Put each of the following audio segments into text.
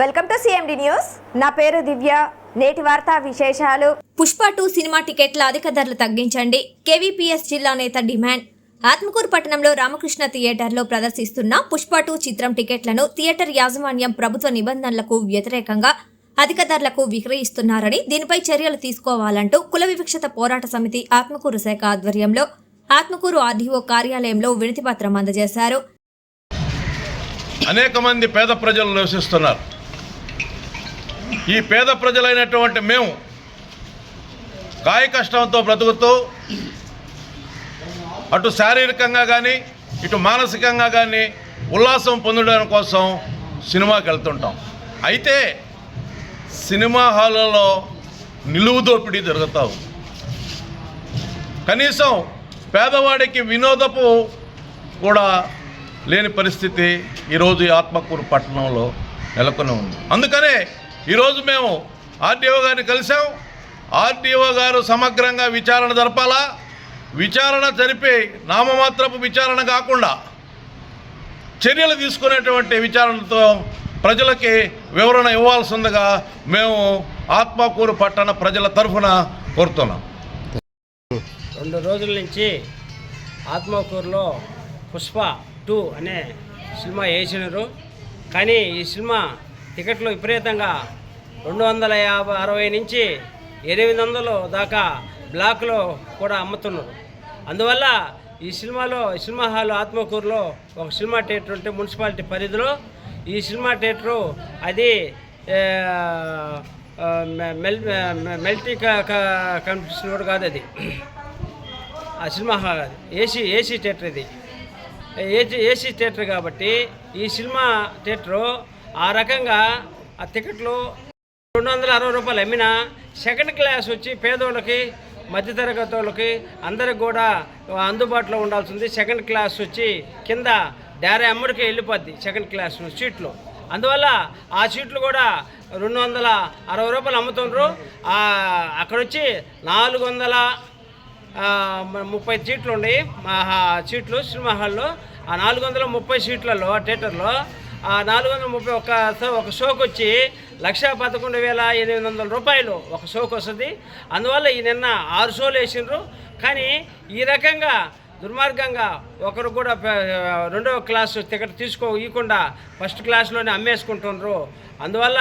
Welcome to CMD news నా పేరు దివ్య. నేటి వార్తా విశేషాలు. పుష్ప టూ సినిమా టికెట్ల అధిక ధరలు తగ్గించండి. కేవీపీఎస్ జిల్లా నేత డిమాండ్. ఆత్మకూరు పట్టణంలో రామకృష్ణ థియేటర్లో ప్రదర్శిస్తున్న పుష్ప టూ చిత్రం టికెట్లను థియేటర్ యాజమాన్యం ప్రభుత్వ నిబంధనలకు వ్యతిరేకంగా అధిక ధరలకు విక్రయిస్తున్నారని దీనిపై చర్యలు తీసుకోవాలంటూ కుల వివక్షత పోరాట సమితి ఆత్మకూరు శాఖ ఆధ్వర్యంలో ఆత్మకూరు ఆర్డీఓ కార్యాలయంలో వినతిపత్రం అందజేశారు. అనేక మంది పేద ప్రజలు నివసిస్తున్నారు. ఈ పేద ప్రజలైనటువంటి మేము కాయ కష్టంతో బ్రతుకుతూ అటు శారీరకంగా కానీ ఇటు మానసికంగా కానీ ఉల్లాసం పొందడం కోసం సినిమాకి వెళ్తుంటాం. అయితే సినిమా హాళ్ళలో నిలువు దోపిడీ జరుగుతావు కనీసం పేదవాడికి వినోదపు కూడా లేని పరిస్థితి ఈరోజు ఆత్మకూరు పట్టణంలో నెలకొని ఉంది. అందుకనే ఈరోజు మేము ఆర్డీఓ గారిని కలిసాం ఆర్డీఓ గారు సమగ్రంగా విచారణ జరపాలా? విచారణ జరిపి నామమాత్రపు విచారణ కాకుండా చర్యలు తీసుకునేటువంటి విచారణతో ప్రజలకి వివరణ ఇవ్వాల్సిందిగా మేము ఆత్మకూరు పట్టణ ప్రజల తరఫున కోరుతున్నాం. రెండు రోజుల నుంచి ఆత్మకూరులో పుష్ప టూ అనే సినిమా వేసినారు. కానీ ఈ సినిమా టికెట్లు విపరీతంగా రెండు వందల యాభై అరవై నుంచి ఎనిమిది వందలు దాకా బ్లాక్లో కూడా అమ్ముతున్నారు. అందువల్ల ఈ సినిమాలో ఈ సినిమా హాల్ ఆత్మకూరులో ఒక సినిమా థియేటర్ ఉంటే మున్సిపాలిటీ పరిధిలో. ఈ సినిమా థియేటరు అది మెల్ మెల్టీ కనిపిస్తున్న కూడా కాదు అది. ఆ సినిమా హాల్ అది. ఏసీ ఏసీ థియేటర్ ఇది. ఏసీ ఏసీ థియేటర్ కాబట్టి ఈ సినిమా థియేటరు ఆ రకంగా ఆ టికెట్లు రెండు వందల అరవై రూపాయలు అమ్మినా సెకండ్ క్లాస్ వచ్చి పేదోళ్ళకి మధ్యతరగతి వాళ్ళకి అందరికి కూడా అందుబాటులో ఉండాల్సింది. సెకండ్ క్లాస్ వచ్చి కింద డేరే అమ్మడికి వెళ్ళిపోద్ది సెకండ్ క్లాస్ సీట్లు. అందువల్ల ఆ సీట్లు కూడా రెండు వందల అరవై రూపాయలు అమ్ముతుండ్రు. అక్కడొచ్చి అక్కడ వచ్చి నాలుగు వందల ముప్పై సీట్లు ఉన్నాయి. మా సీట్లు సినిమా హాల్లో. ఆ నాలుగు వందల ముప్పై సీట్లలో థియేటర్లో నాలుగు వందల ముప్పై ఒక ఒక షోకి వచ్చి లక్ష పదకొండు వేల ఎనిమిది వందల రూపాయలు ఒక షోకి వస్తుంది అందువల్ల ఈ నిన్న ఆరు షోలు వేసిండ్రు. కానీ ఈ రకంగా దుర్మార్గంగా ఒకరు కూడా రెండవ క్లాసు టికెట్ తీసుకో ఇవ్వకుండా ఫస్ట్ క్లాస్లోనే అమ్మేసుకుంటుండ్రు. అందువల్ల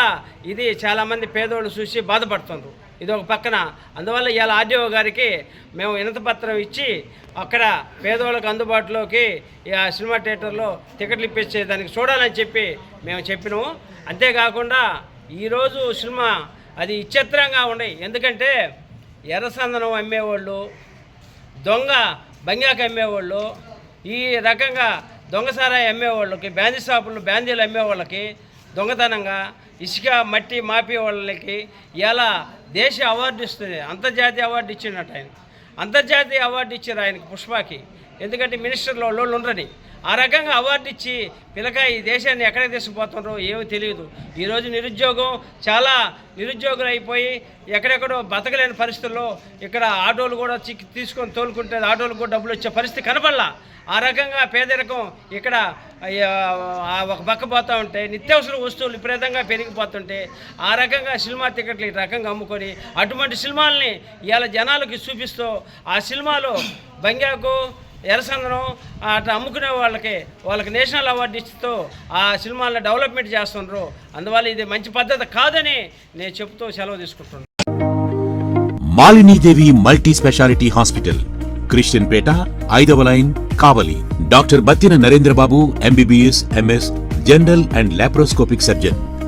ఇది చాలామంది పేదోళ్ళు చూసి బాధపడుతుండ్రు. ఇది ఒక పక్కన. అందువల్ల ఇవాళ ఆర్డీఓ గారికి మేము వినతి పత్రం ఇచ్చి అక్కడ పేదవాళ్ళకు అందుబాటులోకి ఆ సినిమా థియేటర్లో టికెట్లు ఇప్పించే దానికి చూడాలని చెప్పి మేము చెప్పినాము. అంతేకాకుండా ఈరోజు సినిమా అది విచిత్రంగా ఉన్నాయి. ఎందుకంటే ఎర్రసందనం అమ్మేవాళ్ళు దొంగ బంగాకు అమ్మేవాళ్ళు ఈ రకంగా దొంగసారాయి అమ్మేవాళ్ళకి బ్యాందీ షాపులు బ్యాందీలు అమ్మేవాళ్ళకి దొంగతనంగా ఇసుక మట్టి మాపే వాళ్ళకి ఎలా దేశ అవార్డు ఇస్తుంది? అంతర్జాతీయ అవార్డు ఇచ్చినట్టు ఆయన. అంతర్జాతీయ అవార్డు ఇచ్చారు ఆయనకి పుష్పకి. ఎందుకంటే మినిస్టర్లో వాళ్ళు ఉండరని ఆ రకంగా అవార్డు ఇచ్చి పిలక ఈ దేశాన్ని ఎక్కడికి తీసుకుపోతున్నారో ఏమో తెలియదు. ఈరోజు నిరుద్యోగం చాలా నిరుద్యోగులు అయిపోయి ఎక్కడెక్కడో బతకలేని పరిస్థితుల్లో ఇక్కడ ఆటోలు కూడా చిక్కి తీసుకొని తోలుకుంటే ఆటోలు కూడా డబ్బులు వచ్చే పరిస్థితి కనపడలా. ఆ రకంగా పేదరికం ఇక్కడ ఒక పక్క పోతూ ఉంటే నిత్యావసర వస్తువులు విపరీతంగా పెరిగిపోతుంటే ఆ రకంగా సినిమా టికెట్లు ఈ రకంగా అమ్ముకొని అటువంటి సినిమాల్ని ఇవాళ జనాలకి చూపిస్తూ ఆ సినిమాలో బంగాకు ఎర్రసందనం అట్లా అమ్ముకునే వాళ్ళకి వాళ్ళకి నేషనల్ అవార్డు ఇస్తూ ఆ సినిమాలను డెవలప్మెంట్ చేస్తుండ్రు. అందువల్ల ఇది మంచి పద్ధతి కాదని నేను చెబుతూ సెలవు తీసుకుంటున్నాను. Malinidevi multi speciality hospital Christianpet ఐదవ line Kavali. Doctor Battina Narendrababu MBBS MS general and laparoscopic surgeon.